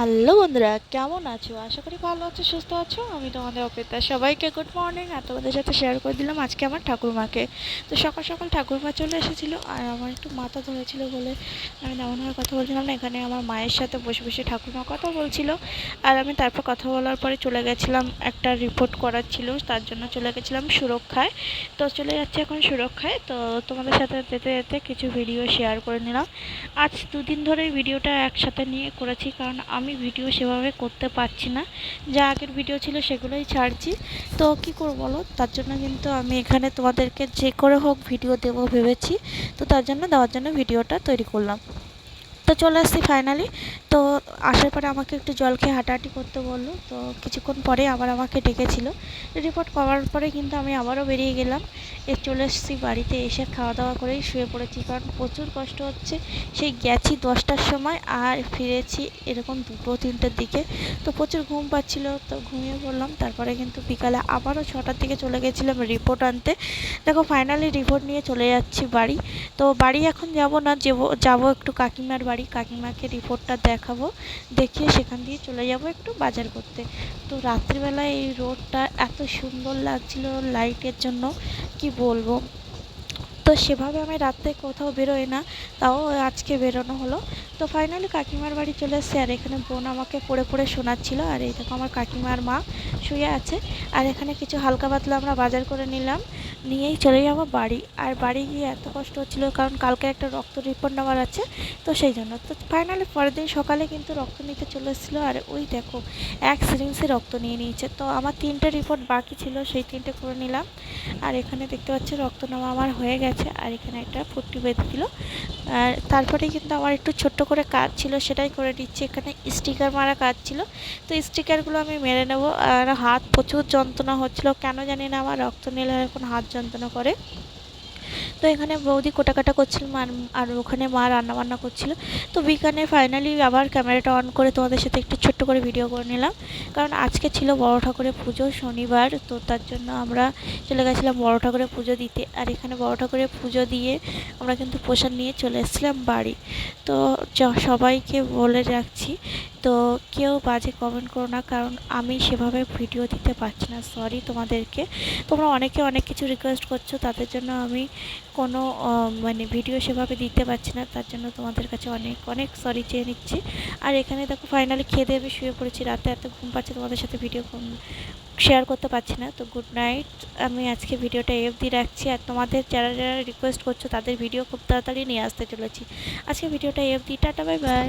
Hello বন্ধুরা, কেমন আছো? আশা করি ভালো আছো, সুস্থ আছো? আমি তোমাদের অপেক্ষা সবাইকে গুড মর্নিং আর তোমাদের সাথে শেয়ার করে দিলাম আজকে আমার ঠাকুরমাকে। তো সকাল সকাল ঠাকুরমা চলে এসেছিল, আর আমার একটু মাথা ধরেছিল বলে আমি তেমনভাবে কথা বলছিলাম না। এখানে আমার মায়ের সাথে বসে বসে ঠাকুরমা কথা বলছিল, আর আমি তারপর কথা বলার পরে চলে গেছিলাম, একটা রিপোর্ট করার ছিল, তার জন্য চলে গেছিলাম সুরক্ষায়। তো চলে যাচ্ছে এখন সুরক্ষায়। তো তোমাদের সাথে যেতে যেতে কিছু ভিডিও শেয়ার করে নিলাম। আজ দুদিন ধরে ভিডিওটা একসাথে নিয়ে করেছি, কারণ আমি ভিডিও সেভাবে করতে পারছি না। যা আগের ভিডিও ছিল সেগুলোই ছাড়ছি। তো কি করব বলো? তার জন্য কিন্তু আমি এখানে তোমাদেরকে যে করে হোক ভিডিও দেবো ভেবেছি। তো তার জন্য দেওয়ার জন্য ভিডিওটা তৈরি করলাম। তো চলে আসছি ফাইনালি তো আসার পরে আমাকে একটু জল খেয়ে হাঁটাহাঁটি করতে বলল। তো কিছুক্ষণ পরে আবার আমাকে ডেকেছিল। রিপোর্ট করার পরে কিন্তু আমি আবারও বেরিয়ে গেলাম। এ চলে এসেছি বাড়িতে এসে খাওয়া দাওয়া করেই শুয়ে পড়েছি। কারণ প্রচুর কষ্ট হচ্ছে। সেই গেছি দশটার সময় আর ফিরেছি এরকম দুটো, তিনটের দিকে। তো প্রচুর ঘুম পাচ্ছিল। তো ঘুমিয়ে পড়লাম। তারপরে কিন্তু বিকালে আবারও ছটার দিকে চলে গেছিলাম রিপোর্ট আনতে। দেখো ফাইনালি রিপোর্ট নিয়ে চলে যাচ্ছি বাড়ি। তো বাড়ি এখন যাব না, যাব যাব একটু কাকিমার বাড়ি কাকিমাকে রিপোর্টটা দেখাবো, দেখিয়ে সেখান দিয়ে চলে যাব একটু বাজার করতে। তো রাত্রিবেলায় এই রোডটা এত সুন্দর লাগছিল লাইটের জন্য, কি বলব? তো সেভাবে আমি রাত্রে কোথাও বেরোই না, তাও আজকে বেরোনো হলো। তো ফাইনালি কাকিমার বাড়ি চলে এসেছি, আর এখানে বোন আমাকে পড়ে পড়ে শোনাচ্ছিল, আর এই দেখো আমার কাকিমার মা শুয়ে আছে। আর এখানে কিছু হালকা পাতলা আমরা বাজার করে নিলাম। নিয়েই চলে যাব বাড়ি। আর বাড়ি গিয়ে এত কষ্ট হচ্ছিল, কারণ কালকে একটা রক্ত রিপোর্ট নেওয়ার আছে, তো সেই জন্য। তো ফাইনালি পরের দিন সকালে কিন্তু রক্ত নিতে চলে এসেছিল, আর ওই দেখো, এক সিরিংসে রক্ত নিয়ে নিয়েছে। তো আমার তিনটে রিপোর্ট বাকি ছিল, সেই তিনটে করে নিলাম। আর এখানে দেখতে পাচ্ছি, রক্ত নেওয়া আমার হয়ে গেছে, আর এখানে একটা ফুটটি বেঁধে দিল। আর তারপরে কিন্তু আমার একটু ছোট্ট করে কাজ ছিল, সেটাই করে দিচ্ছি। এখানে স্টিকার মারা কাজ ছিল, তো স্টিকারগুলো আমি মেরে নেব। আর হাত প্রচুর যন্ত্রণা হচ্ছিল, কেন জানি না আমার রক্ত নিলে এখন হাত যন্ত্রণা করে। তো এখানে বৌদি কোটাকাটা করছিল আর ওখানে মা রান্না বান্না করছিল। তো বিকানে ফাইনালি আবার ক্যামেরাটা অন করে তোমাদের সাথে একটু ছোট্ট করে ভিডিও করে নিলাম। কারণ আজকে ছিল বড় ঠাকুরের পুজো, শনিবার, তো তার জন্য আমরা চলে গেছিলাম বড় ঠাকুরের পুজো দিতে। আর এখানে বড় ঠাকুরের পুজো দিয়ে আমরা কিন্তু প্রসাদ নিয়ে চলে এসেছিলাম বাড়ি। তো সবাইকে বলে রাখছি তো কেউ বাজে কমেন্ট করো না, কারণ আমি সেভাবে ভিডিও দিতে পারছি না। সরি তোমাদেরকে। তোমরা অনেকে অনেক কিছু রিকোয়েস্ট করছ, তাদের জন্য আমি কোনো মানে ভিডিও সেভাবে দিতে পারছি না, তার জন্য তোমাদের কাছে অনেক অনেক সরি চেয়ে নিচ্ছি। আর এখানে দেখো ফাইনালি খেয়ে আমি শুয়ে পড়েছি, রাতে এত ঘুম পাচ্ছে, তোমাদের সাথে ভিডিও শেয়ার করতে পারছি না। তো গুড নাইট আমি আজকে ভিডিওটা এফ দিয়ে রাখছি। আর তোমাদের যারা যারা রিকোয়েস্ট করছ, তাদের ভিডিও খুব তাড়াতাড়ি নিয়ে আসতে চলেছি। আজকে ভিডিওটা এফ দিই টাটা বাই বাই